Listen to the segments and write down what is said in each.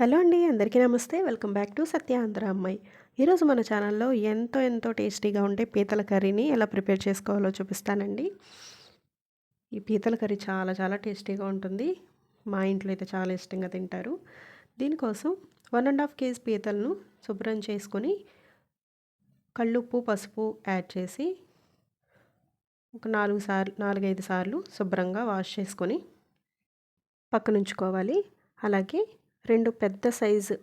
Hello అండి అందరికీ నమస్తే. Welcome back to Satya Andhra అమ్మాయి. ఈరోజు మన ఛానల్లో ఎంతో ఎంతో టేస్టీగా ఉండే పీతల కర్రీని ఎలా ప్రిపేర్ చేసుకోవాలో చూపిస్తానండి. ఈ పీతల కర్రీ చాలా చాలా టేస్టీగా ఉంటుంది. మా ఇంట్లో అయితే చాలా ఇష్టంగా తింటారు. దీనికోసం వన్ అండ్ హాఫ్ కేజీ పీతలను శుభ్రం చేసుకొని కళ్ళుప్పు పసుపు యాడ్ చేసి ఒక నాలుగు సార్లు నాలుగైదు సార్లు శుభ్రంగా వాష్ చేసుకొని పక్కనుంచుకోవాలి. అలాగే రెండు పెద్ద సైజు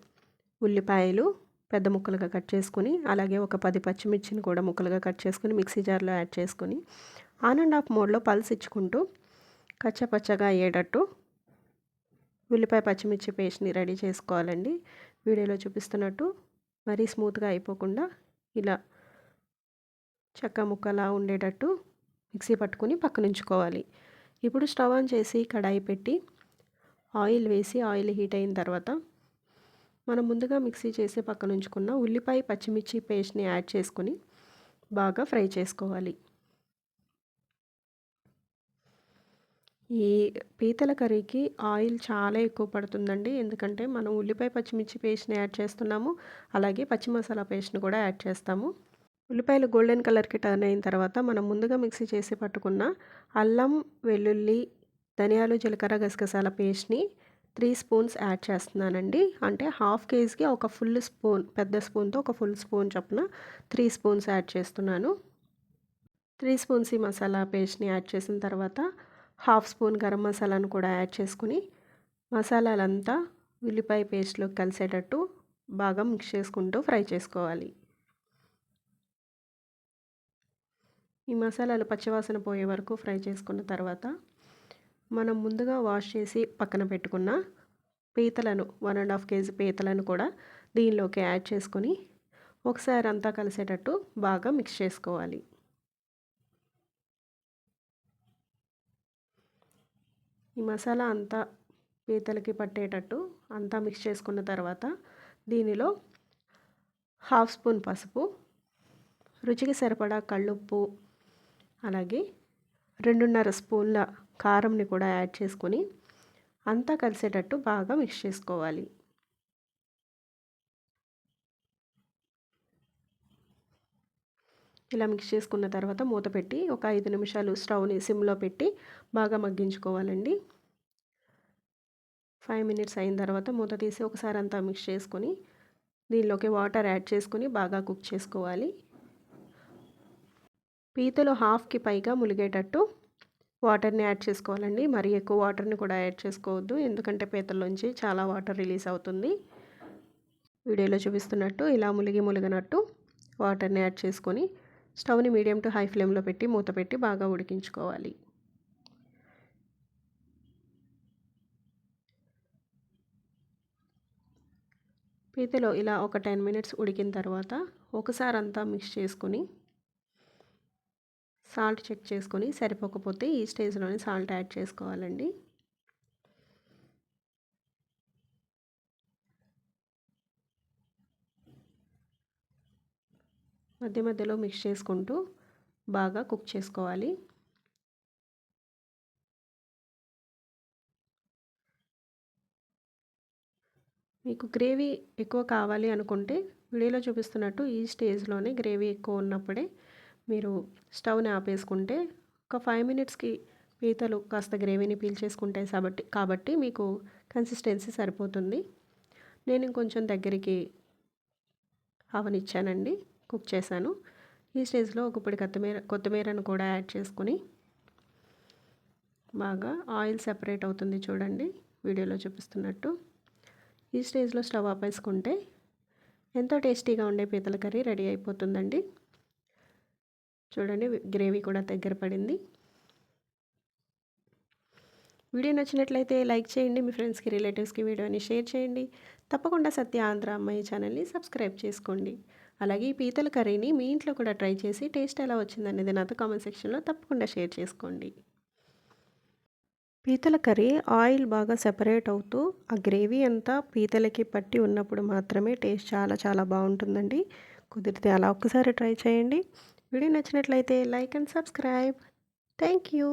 ఉల్లిపాయలు పెద్ద ముక్కలుగా కట్ చేసుకుని అలాగే ఒక పది పచ్చిమిర్చిని కూడా ముక్కలుగా కట్ చేసుకుని మిక్సీ జార్లో యాడ్ చేసుకుని ఆన్ అండ్ ఆఫ్ మోడ్లో పల్స్ ఇచ్చుకుంటూ కచ్చపచ్చగా అయ్యేటట్టు ఉల్లిపాయ పచ్చిమిర్చి పేస్ట్ని రెడీ చేసుకోవాలండి. వీడియోలో చూపిస్తున్నట్టు మరీ స్మూత్గా అయిపోకుండా ఇలా చెక్క ముక్కలా ఉండేటట్టు మిక్సీ పట్టుకుని పక్కనుంచుకోవాలి. ఇప్పుడు స్టవ్ ఆన్ చేసి కడాయి పెట్టి ఆయిల్ వేసి ఆయిల్ హీట్ అయిన తర్వాత మనం ముందుగా మిక్సీ చేసి పక్కన ఉంచుకున్న ఉల్లిపాయ పచ్చిమిర్చి పేస్ట్ని యాడ్ చేసుకొని బాగా ఫ్రై చేసుకోవాలి. ఈ పీతల కర్రీకి ఆయిల్ చాలా ఎక్కువ పడుతుందండి. ఎందుకంటే మనం ఉల్లిపాయ పచ్చిమిర్చి పేస్ట్ని యాడ్ చేస్తున్నాము. అలాగే పచ్చి మసాలా పేస్ట్ని కూడా యాడ్ చేస్తాము. ఉల్లిపాయలు గోల్డెన్ కలర్కి టర్న్ అయిన తర్వాత మనం ముందుగా మిక్సీ చేసి పట్టుకున్న అల్లం వెల్లుల్లి ధనియాలు జీలకర్ర గసగసాల పేస్ట్ని త్రీ స్పూన్స్ యాడ్ చేస్తున్నానండి. అంటే హాఫ్ కేజీకి ఒక ఫుల్ స్పూన్ పెద్ద స్పూన్తో ఒక ఫుల్ స్పూన్ చొప్పున త్రీ స్పూన్స్ యాడ్ చేస్తున్నాను. త్రీ స్పూన్స్ ఈ మసాలా పేస్ట్ని యాడ్ చేసిన తర్వాత హాఫ్ స్పూన్ గరం మసాలాను కూడా యాడ్ చేసుకుని మసాలాలంతా ఉల్లిపాయ పేస్ట్లో కలిసేటట్టు బాగా మిక్స్ చేసుకుంటూ ఫ్రై చేసుకోవాలి. ఈ మసాలాలు పచ్చివాసన పోయే వరకు ఫ్రై చేసుకున్న తర్వాత మనం ముందుగా వాష్ చేసి పక్కన పెట్టుకున్న పీతలను వన్ అండ్ హాఫ్ కేజీ పీతలను కూడా దీనిలోకి యాడ్ చేసుకొని ఒకసారి అంతా కలిసేటట్టు బాగా మిక్స్ చేసుకోవాలి. ఈ మసాలా అంతా పీతలకి పట్టేటట్టు అంతా మిక్స్ చేసుకున్న తర్వాత దీనిలో హాఫ్ స్పూన్ పసుపు రుచికి సరిపడా కళ్ళుప్పు అలాగే రెండున్నర స్పూన్ల కారంని కూడా యాడ్ చేసుకొని అంతా కలిసేటట్టు బాగా మిక్స్ చేసుకోవాలి. ఇలా మిక్స్ చేసుకున్న తర్వాత మూత పెట్టి ఒక ఐదు నిమిషాలు స్టవ్ని సిమ్లో పెట్టి బాగా మగ్గించుకోవాలండి. ఫైవ్ మినిట్స్ అయిన తర్వాత మూత తీసి ఒకసారి అంతా మిక్స్ చేసుకొని దీనిలోకి వాటర్ యాడ్ చేసుకొని బాగా కుక్ చేసుకోవాలి. పీతలు హాఫ్కి పైగా ములిగేటట్టు వాటర్ని యాడ్ చేసుకోవాలండి. మరి ఎక్కువ వాటర్ని కూడా యాడ్ చేసుకోవద్దు. ఎందుకంటే పీతల్లోంచి చాలా వాటర్ రిలీజ్ అవుతుంది. వీడియోలో చూపిస్తున్నట్టు ఇలా ములిగి ములిగినట్టు వాటర్ని యాడ్ చేసుకొని స్టవ్ని మీడియం టు హై ఫ్లేమ్లో పెట్టి మూత పెట్టి బాగా ఉడికించుకోవాలి. పీతలో ఇలా ఒక టెన్ మినిట్స్ ఉడికిన తర్వాత ఒకసారి అంతా మిక్స్ చేసుకొని సాల్ట్ చెక్ చేసుకొని సరిపోకపోతే ఈ స్టేజ్లోనే సాల్ట్ యాడ్ చేసుకోవాలండి. మధ్య మధ్యలో మిక్స్ చేసుకుంటూ బాగా కుక్ చేసుకోవాలి. మీకు గ్రేవీ ఎక్కువ కావాలి అనుకుంటే వీడియోలో చూపిస్తున్నట్టు ఈ స్టేజ్లోనే గ్రేవీ ఎక్కువ ఉన్నప్పుడే మీరు స్టవ్ని ఆపేసుకుంటే ఒక ఫైవ్ మినిట్స్కి పీతలు కాస్త గ్రేవీని పీల్చేసుకుంటాయి కాబట్టి కాబట్టి మీకు కన్సిస్టెన్సీ సరిపోతుంది. నేను ఇంకొంచెం దగ్గరికి అవనిచ్చానండి కుక్ చేశాను. ఈ స్టేజ్లో ఒకప్పుడు కొత్తిమీర కొత్తిమీరను కూడా యాడ్ చేసుకుని బాగా ఆయిల్ సెపరేట్ అవుతుంది చూడండి వీడియోలో చూపిస్తున్నట్టు. ఈ స్టేజ్లో స్టవ్ ఆపేసుకుంటే ఎంతో టేస్టీగా ఉండే పీతల కర్రీ రెడీ అయిపోతుందండి. చూడండి గ్రేవీ కూడా దగ్గర పడింది. వీడియో నచ్చినట్లయితే లైక్ చేయండి మీ ఫ్రెండ్స్కి రిలేటివ్స్కి వీడియోని షేర్ చేయండి. తప్పకుండా సత్య ఆంధ్ర అమ్మాయి ఛానల్ని సబ్స్క్రైబ్ చేసుకోండి. అలాగే ఈ పీతల కర్రీని మీ ఇంట్లో కూడా ట్రై చేసి టేస్ట్ ఎలా వచ్చిందనేది నాతో కామెంట్ సెక్షన్లో తప్పకుండా షేర్ చేసుకోండి. పీతల కర్రీ ఆయిల్ బాగా సెపరేట్ అవుతూ ఆ గ్రేవీ అంతా పీతలకి పట్టి ఉన్నప్పుడు మాత్రమే టేస్ట్ చాలా చాలా బాగుంటుందండి. కుదిరితే అలా ఒక్కసారి ట్రై చేయండి. వీడియో నచ్చినట్లయితే like and subscribe. Thank you